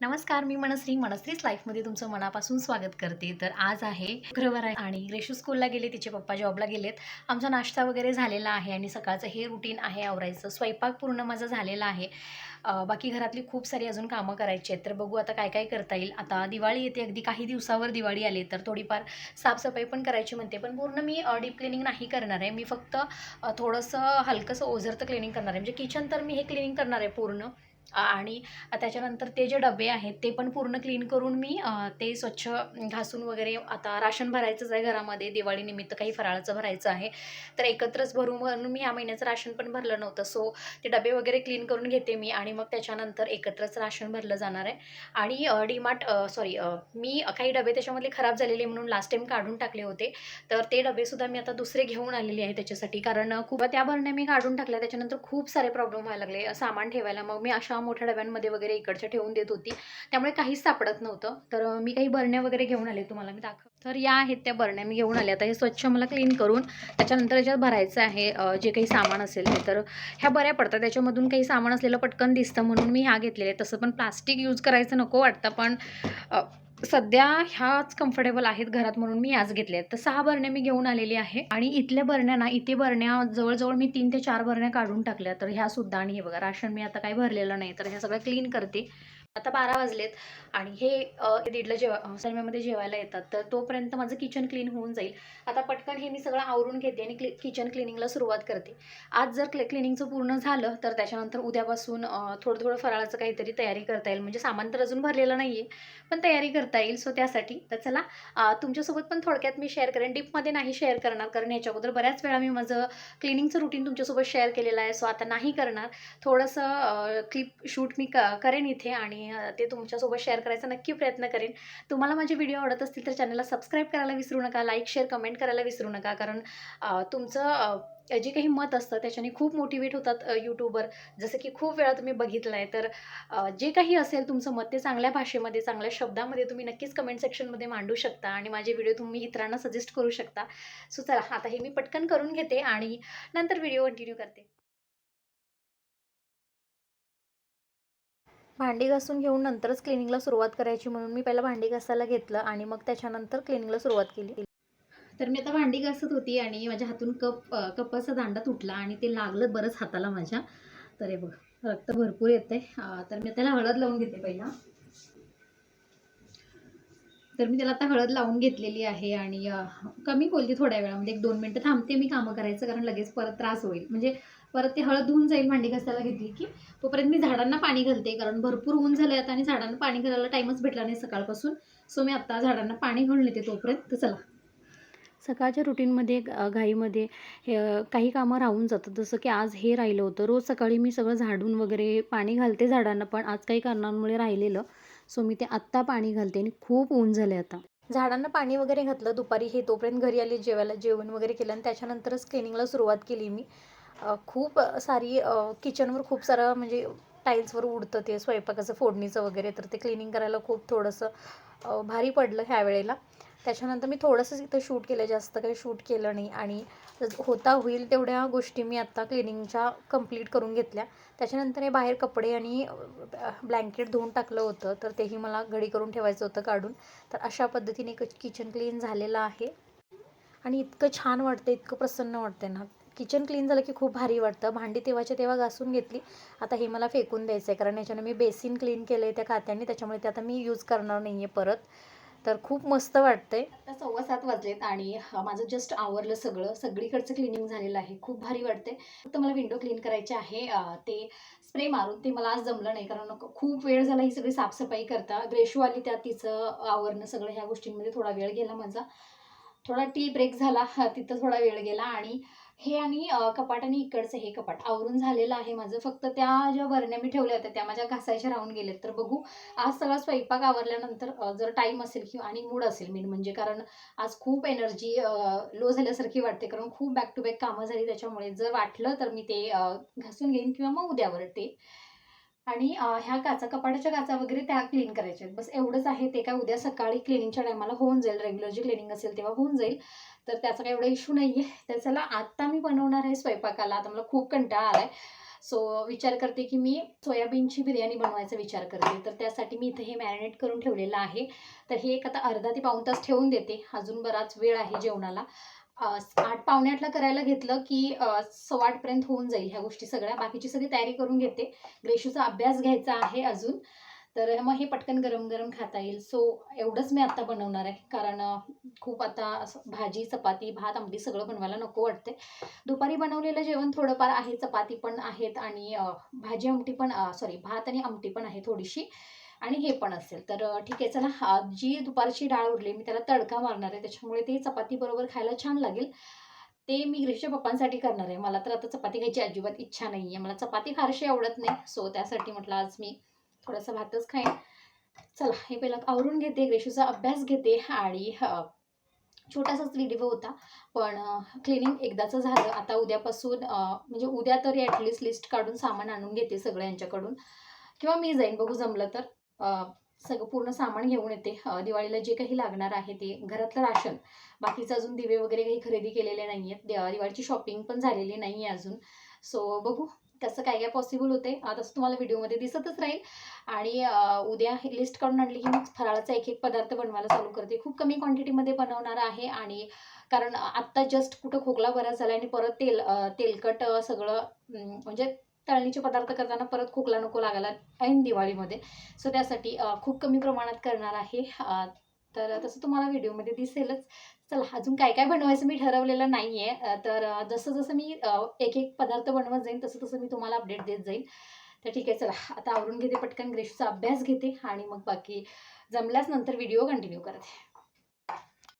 नमस्कार मी मनश्री. मनश्रीच लाईफमध्ये तुमचं मनापासून स्वागत करते. तर आज आहे शुक्रवार आहे आणि रेशू स्कूलला गेले तिचे पप्पा जॉबला गेलेत. आमचा नाश्ता वगैरे झालेला आहे आणि सकाळचं हे रुटीन आहे आवरायचं. स्वयंपाक पूर्ण माझा झालेला आहे. बाकी घरातली खूप सारी अजून कामं करायची आहेत. तर बघू आता काय काय करता येईल. आता दिवाळी येते. अगदी काही दिवसावर दिवाळी आली तर थोडीफार साफसफाई पण करायची म्हणते. पण पूर्ण मी डीप क्लिनिंग नाही करणार आहे. मी फक्त थोडंसं हलकंसं ओझरतं क्लिनिंग करणार आहे. म्हणजे किचन तर मी हे क्लिनिंग करणार आहे पूर्ण. आणि त्याच्यानंतर ते जे डबे आहेत ते पण पूर्ण क्लीन करून मी ते स्वच्छ घासून वगैरे आता राशन भरायचंच आहे घरामध्ये. दिवाळीनिमित्त काही फराळाचं भरायचं आहे. तर एकत्रच भरू म्हणून मी या महिन्याचं राशन पण भरलं नव्हतं. सो ते डबे वगैरे क्लीन करून घेते मी आणि मग त्याच्यानंतर एकत्रच राशन भरलं जाणार आहे. आणि डीमार्ट सॉरी मी काही डबे त्याच्यामधले खराब झालेले म्हणून लास्ट टाईम काढून टाकले होते. तर ते डबेसुद्धा मी आता दुसरे घेऊन आलेले आहे त्याच्यासाठी. कारण खूप त्या भरण्या मी काढून टाकल्या. त्याच्यानंतर खूप सारे प्रॉब्लेम व्हायला लागले. सामान ठेवायला. मग मी अशा मोठ्या डब्यांमध्ये वगैरे इकडच्या ठेवून देत होती. त्यामुळे काहीच सापडत नव्हतं. तर मी काही बरण्या वगैरे घेऊन आले. तुम्हाला मी दाखव तर या आहेत त्या बरण्या मी घेऊन आल्या आता हे स्वच्छ मला क्लीन करून त्याच्यानंतर याच्यात भरायचं आहे जे काही सामान असेल ते तर ह्या बऱ्या पडतात. त्याच्यामधून काही सामान असलेलं पटकन दिसतं म्हणून मी ह्या घेतलेल्या आहेत. तसं पण प्लास्टिक यूज करायचं नको वाटतं. पण सध्या ह्याच कम्फर्टेबल आहेत घरात म्हणून मी याच घेतल्या तर सहा बरण्या मी घेऊन आलेली आहे. आणि इथल्या बरण्या ना इथे बरण्या जवळजवळ मी तीन ते चार बरण्या काढून टाकल्या. तर ह्या सुद्धा आणि हे बघा राशन मी आता काही भरलेलं नाही. तर ह्या सगळं क्लीन करते. आता बारा वाजलेत आणि हे दीडला जेवा सलम्यामध्ये जेवायला येतात. तर तोपर्यंत माझं किचन क्लीन होऊन जाईल. आता पटकन हे मी सगळं आवरून घेते आणि क्लि किचन क्लिनिंगला सुरुवात करते. आज जर क्ले क्लिनिंगचं पूर्ण झालं तर त्याच्यानंतर उद्यापासून थोडं थोडं फराळाचं काहीतरी तयारी करता येईल. म्हणजे सामान तर अजून भरलेलं नाही आहे पण तयारी करता येईल. सो त्यासाठी तर चला तुमच्यासोबत पण थोडक्यात मी शेअर करेन. डीपमध्ये नाही शेअर करणार कारण ह्याच्या अगोदर बऱ्याच वेळा मी माझं क्लिनिंगचं रुटीन तुमच्यासोबत शेअर केलेलं आहे. सो आता नाही करणार. थोडंसं क्लिप शूट मी क करेन इथे आणि आणि ते तुमच्यासोबत शेअर करायचा नक्की प्रयत्न करेन. तुम्हाला माझे व्हिडिओ आवडत असतील तर चॅनलला सबस्क्राईब करायला विसरू नका लाईक शेअर कमेंट करायला विसरू नका. कारण तुमचं जे काही मत असतं त्याच्याने खूप मोटिवेट होतात यूट्यूबर जसं की खूप वेळा तुम्ही बघितलं आहे तर जे काही असेल तुमचं मत ते चांगल्या भाषेमध्ये चांगल्या शब्दामध्ये तुम्ही नक्कीच कमेंट सेक्शनमध्ये मांडू शकता आणि माझे व्हिडिओ तुम्ही इतरांना सजेस्ट करू शकता. सो चला आता हे मी पटकन करून घेते आणि नंतर व्हिडिओ कंटिन्यू करते. भांडी घासून घेऊन नंतरच क्लिनिंगला सुरुवात करायची म्हणून मी पहिला भांडी घासायला घेतलं आणि मग त्याच्यानंतर क्लिनिंगला सुरुवात केली. तर मी आता भांडी घासत होती आणि माझ्या हातून कप कपाचा दांडा तुटला आणि ते लागलं बरंच हाताला माझ्या. तर हे बघ रक्त भरपूर येते तर मी त्याला हळद लावून घेते पहिला. तर मी त्याला आता हळद लावून घेतलेली आहे आणि कमी खोलते थोड्या वेळामध्ये एक दोन मिनटं थांबते मी कामं करायचं कारण लगेच परत त्रास होईल. म्हणजे परत ते हळद धुवून जाईल भांडी घासायला घेतली की तोपर्यंत मी झाडांना पाणी घालते. कारण भरपूर ऊन झालं आता आणि झाडांना पाणी घालायला टाईमच भेटला नाही सकाळपासून. सो मी आत्ता झाडांना पाणी घालून येते तोपर्यंत. तर चला. सकाळच्या रुटीनमध्ये घाईमध्ये हे काही कामं राहून जातात. जसं की आज हे राहिलं होतं. रोज सकाळी मी सगळं झाडून वगैरे पाणी घालते झाडांना पण आज काही कारणांमुळे राहिलेलं. सो मी ते आत्ता पाणी घालते आणि खूप ऊन झाले आता. झाडांना पाणी वगैरे घातलं दुपारी. हे तोपर्यंत घरी आली जेवायला जेवण वगैरे केलं आणि त्याच्यानंतरच क्लिनिंगला सुरुवात केली मी. खूप सारी किचनवर खूप सारं म्हणजे टाईल्सवर उडतं ते स्वयंपाकाचं फोडणीचं वगैरे तर ते क्लिनिंग करायला खूप थोडंसं भारी पडलं ह्या वेळेला. त्याच्यानंतर मी थोडंसंच इथं शूट केलं जास्त काही शूट केलं नाही. आणि होता होईल तेवढ्या गोष्टी मी आत्ता क्लिनिंगच्या कंप्लीट करून घेतल्या. त्याच्यानंतर हे बाहेर कपडे आणि ब्लँकेट धुवून टाकलं होतं तर तेही मला घडी करून ठेवायचं होतं काढून. तर अशा पद्धतीने किचन क्लीन झालेलं आहे. आणि इतकं छान वाटतं इतकं प्रसन्न वाटते ना. किचन क्लीन झालं की खूप भारी वाटतं. भांडी तेव्हाच्या तेव्हा घासून घेतली. आता हे मला फेकून द्यायचं आहे कारण याच्यानं मी बेसिन क्लीन केलं आहे त्या खात्याने त्याच्यामुळे ते आता मी यूज करणार नाही आहे परत. तर खूप मस्त वाटतंय. आता सव्वा सात वाजलेत आणि माझं जस्ट आवरलं सगळं. सगळीकडचं क्लिनिंग झालेलं आहे. खूप भारी वाटते फक्त मला विंडो क्लीन करायचे आहे. ते स्प्रे मारून ते मला आज जमलं नाही कारण खूप वेळ झाला ही सगळी साफसफाई करता. ग्रेशू आली त्या तिचं आवरणं सगळं ह्या गोष्टींमध्ये थोडा वेळ गेला माझा. थोडा टी ब्रेक झाला. हा, तिथं थोडा वेळ गेला आणि हे आणि कपाट आणि इकडचं हे कपाट. आवरून झालेलं आहे माझं. फक्त त्या ज्या बरण्या मी ठेवल्या होत्या त्या माझ्या घासायच्या राहून गेलेत. तर बघू आज सगळा स्वयंपाक आवरल्यानंतर जर टाईम असेल किंवा आणि मूड असेल मेन म्हणजे कारण आज खूप एनर्जी लो झाल्यासारखी वाटते. कारण खूप बॅक टू बॅक कामं झाली त्याच्यामुळे. जर वाटलं तर मी ते घासून घेईन किंवा मग उद्यावर ते. आणि ह्या काचा कपाटाच्या काचा वगैरे त्या क्लीन करायच्या आहेत. बस एवढंच आहे. ते काय उद्या सकाळी क्लिनिंगच्या टायमाला होऊन जाईल. रेग्युलर जी क्लिनिंग असेल तेव्हा होऊन जाईल. तर त्याचा काही एवढा इशू नाही आहे तर चला आत्ता मी बनवणार आहे स्वयंपाकाला. आता मला खूप कंटाळा आला आहे सो विचार करते की मी सोयाबीनची बिर्याणी बनवायचा विचार करते. तर त्यासाठी मी इथे हे मॅरिनेट करून ठेवलेलं आहे. तर हे एक आता अर्धा ते पाऊण तास ठेवून देते. अजून बराच वेळ आहे जेवणाला. आठ पावणे आठला करायला घेतलं की सव्वाटपर्यंत सव्वा आठपर्यंत होऊन जाईल ह्या गोष्टी सगळ्या. बाकीची सगळी तयारी करून घेते. ग्रेशूचा अभ्यास घ्यायचा आहे अजून. तर मग हे पटकन गरम गरम खाता येईल. सो एवढंच मी आत्ता बनवणार आहे. कारण खूप आता असं भाजी चपाती भात आमटी सगळं बनवायला नको वाटते दुपारी बनवलेलं जेवण थोडंफार आहे चपाती पण आहेत आणि भाजी आमटी पण सॉरी भात आणि आमटी पण आहे थोडीशी आणि हे पण असेल. तर ठीक आहे चला हा जी दुपारची डाळ उरली मी त्याला तडका मारणार आहे. त्याच्यामुळे ते चपाती बरोबर खायला छान लागेल. ते मी ग्रीशच्या पप्पांसाठी करणार आहे. मला तर आता चपाती खायची अजिबात इच्छा नाही आहे मला चपाती फारशी आवडत नाही. सो त्यासाठी म्हटलं आज मी थोडासा भातच खाईन. चला हे पहिलं आवरून घेते रेशूचा अभ्यास घेते आणि छोटासाच व्हिडिओ होता. पण क्लिनिंग एकदाचं झालं. आता उद्यापासून म्हणजे उद्या तरी ॲटलिस्ट लिस्ट काढून सामान आणून घेते सगळं यांच्याकडून. किंवा मी जाईन बघू जमलं तर. सगळं पूर्ण सामान घेऊन येते. दिवाळीला जे काही लागणार आहे ते घरातलं राशन. बाकीचं अजून दिवे वगैरे काही खरेदी केलेले नाही आहेत दिवाळीची शॉपिंग पण झालेली नाही आहे अजून. सो बघू. कसं काय काय पॉसिबल होते. तसं तुम्हाला व्हिडिओमध्ये दिसतच राहील. आणि उद्या लिस्ट काढून आणली की मग फराळाचा एक एक पदार्थ बनवायला चालू करते. खूप कमी क्वांटिटीमध्ये बनवणार आहे आणि कारण आत्ता जस्ट कुठं खोकला बरा झाला आणि परत तेल तेलकट सगळं म्हणजे तळणीचे पदार्थ करताना परत खोकला नको लागायला ऐन दिवाळीमध्ये. सो त्यासाठी खूप कमी प्रमाणात करणार आहे. तर तसं तुम्हाला व्हिडिओमध्ये दिसेलच. चला अजून काय काय बनवायचं मी ठरवलेलं नाही आहे तर जसं जसं मी एक एक पदार्थ बनवत जाईन तसं तसं मी तुम्हाला अपडेट देत जाईन. तर ठीक आहे चला आता आवरून घेते पटकन ग्रेशचा अभ्यास घेते आणि मग बाकी जमल्यास नंतर व्हिडिओ कंटिन्यू करते.